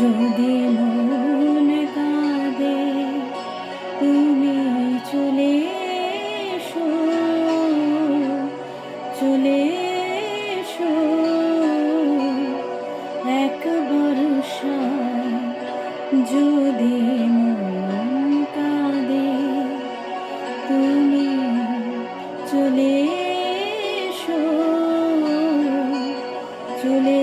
যদি মন কাঁদে, তুমি চলে এসো চলে এসো। একবার যদি মন কাঁদে, তুমি চলে এসো, চলে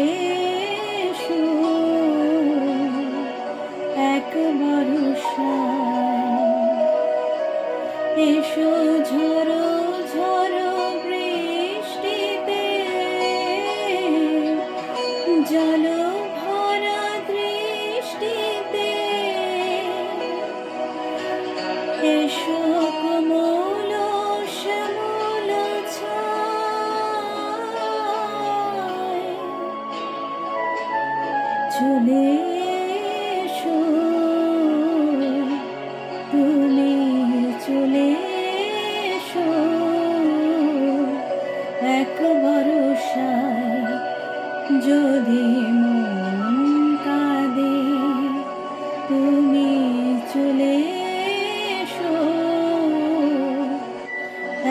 চলে এসো তুমি চলে এসো একবার যদি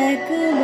একবার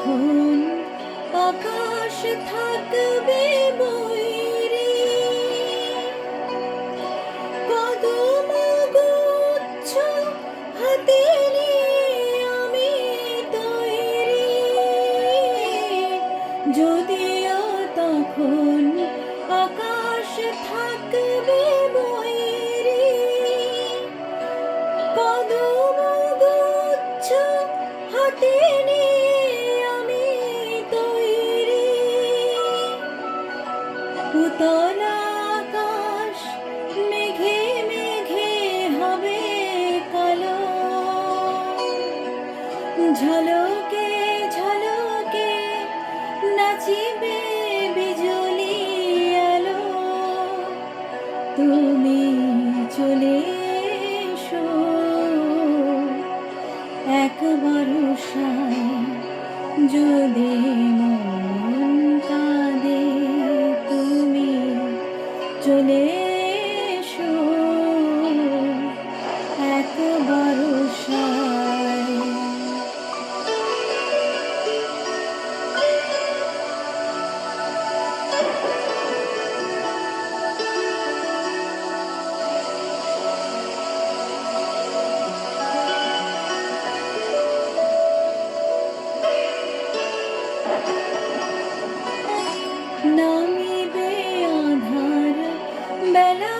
তখন আকাশ থাকবে বৈরি কদম গুচ্ছ হাতে আমি তৈরি। যদিও তখন আকাশ থাকবে ঝলকে ঝলকে নাচিবে বিজলি আলো। তুমি চলে এসো। একবার যদি মন কাঁদে তুমি চলে bella